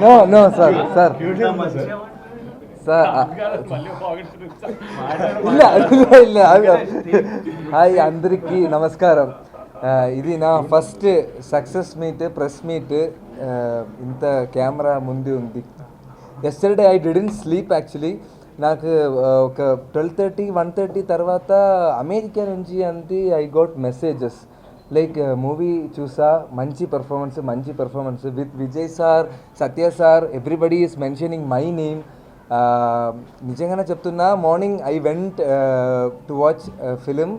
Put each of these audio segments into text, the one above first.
no no sir sir sir ಇಲ್ಲ ಇಲ್ಲ ಇಲ್ಲ హాయ్ అందరికీ నమస్కారం ఆ, ఇది నా first success meet press meet ఇంత కెమెరా ముందు ఉంది yesterday I didn't sleep actually నాకు ఆ, ఒక ట్వెల్వ్ థర్టీ వన్ థర్టీ తర్వాత అమెరికా నుంచి అంతే I got messages like movie చూసా మంచి పర్ఫార్మెన్స్ మంచి performance with Vijay sir Satya sir everybody is mentioning my name నిజంగానే చెప్తున్నా morning I went to watch film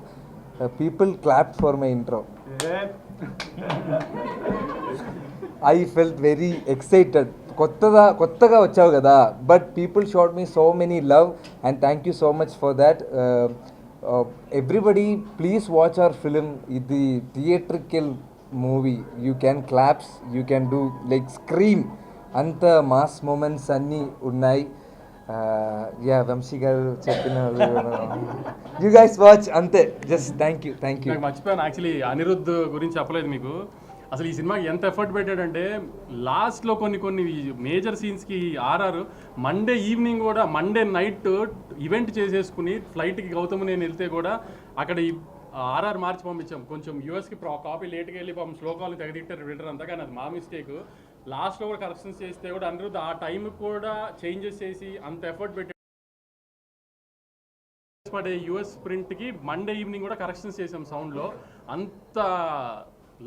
people clap for my intro I felt very excited కొత్తగా కొత్తగా వచ్చావు కదా but people shot me so many love and thank you so much for that everybody please watch our film ఇది theatrical movie you can claps you can do like scream అంత mass moments అన్నీ ఉన్నాయి. Yeah Vamsi గారు చెప్పిన you guys watch అంతే. Just thank you thank you మర్చిపోయాను. Actually Anirudh గురించి చెప్పలేదు మీకు. అసలు ఈ సినిమాకి ఎంత ఎఫర్ట్ పెట్టాడంటే లాస్ట్లో కొన్ని కొన్ని మేజర్ సీన్స్కి ఆర్ఆర్ మండే ఈవినింగ్ కూడా మండే నైట్ ఈవెంట్ చేసేసుకుని ఫ్లైట్కి గౌతమ్ నేను వెళ్తే కూడా అక్కడ ఈ ఆర్ఆర్ మార్చి పంపించాం. కొంచెం యూఎస్కి కాపీ లేట్గా వెళ్ళి పాపం శ్లోకాలు తెగదిట్టారు రిటర్ అంతా కానీ అది మా మిస్టేక్. లాస్ట్లో కూడా కరెక్షన్స్ చేస్తే కూడా అనిరుద్ధ్ ఆ టైం కూడా చేంజెస్ చేసి అంత ఎఫర్ట్ పెట్టి పడే యుఎస్ ప్రింట్కి మండే ఈవినింగ్ కూడా కరెక్షన్స్ చేసాం సౌండ్లో. అంత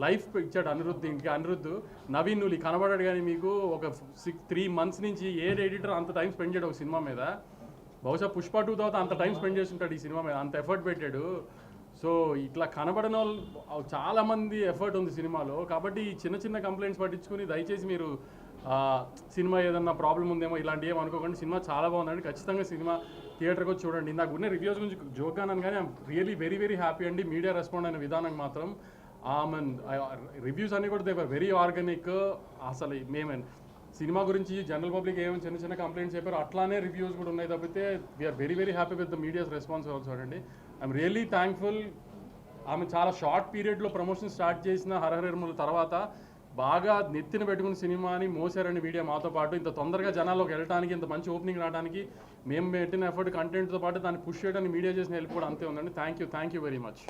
లైఫ్ ఇచ్చాడు అనిరుద్ధ్ ఇంకా అనిరుద్ధ్ నవీన్ నువ్వు కనబడాడు కానీ మీకు ఒక సిక్స్ త్రీ మంత్స్ నుంచి ఏ ఎడిటర్ అంత టైం స్పెండ్ చేయడు ఒక సినిమా మీద? బహుశా పుష్ప టూ తర్వాత అంత టైం స్పెండ్ చేస్తుంటాడు ఈ సినిమా మీద. అంత ఎఫర్ట్ పెట్టాడు. సో ఇట్లా కనబడిన వాళ్ళు చాలా మంది ఎఫర్ట్ ఉంది సినిమాలో. కాబట్టి ఈ చిన్న చిన్న కంప్లైంట్స్ పట్టించుకుని దయచేసి మీరు సినిమా ఏదన్నా ప్రాబ్లం ఉందేమో ఇలాంటి ఏం అనుకోకండి. సినిమా చాలా బాగుందండి. ఖచ్చితంగా సినిమా థియేటర్కి వచ్చి చూడండి. నాకు ఉన్న రివ్యూస్ గురించి జోక్ అన్నాను కానీ రియలీ వెరీ వెరీ హ్యాపీ అండి. మీడియా రెస్పాండ్ అయిన విధానం మాత్రం. మీన్ రివ్యూస్ అన్నీ కూడా దేవర్ వెరీ ఆర్గానిక్ అసలు మేము. సినిమా గురించి జనరల్ పబ్లిక్ ఏమైనా చిన్న చిన్న కంప్లైంట్స్ చెప్పారు అట్లానే రివ్యూస్ కూడా ఉన్నాయి తప్పితే we're very very happy with the media's response also అండి ఐఎమ్ రియలీ థ్యాంక్ఫుల్ ఆమె చాలా షార్ట్ పీరియడ్లో ప్రమోషన్ స్టార్ట్ చేసిన హరహరముల తర్వాత బాగా నెత్తిన పెట్టుకున్న సినిమాని మోసారండి మీడియా మాతో పాటు ఇంత తొందరగా జనాల్లోకి వెళ్ళడానికి ఇంత మంచి ఓపెనింగ్ రావడానికి మేము పెట్టిన ఎఫర్ట్ కంటెంట్తో పాటు దాన్ని పుష్ చేయడానికి మీడియా చేసిన హెల్ప్ కూడా అంతే ఉందండి. Thank you thank you very much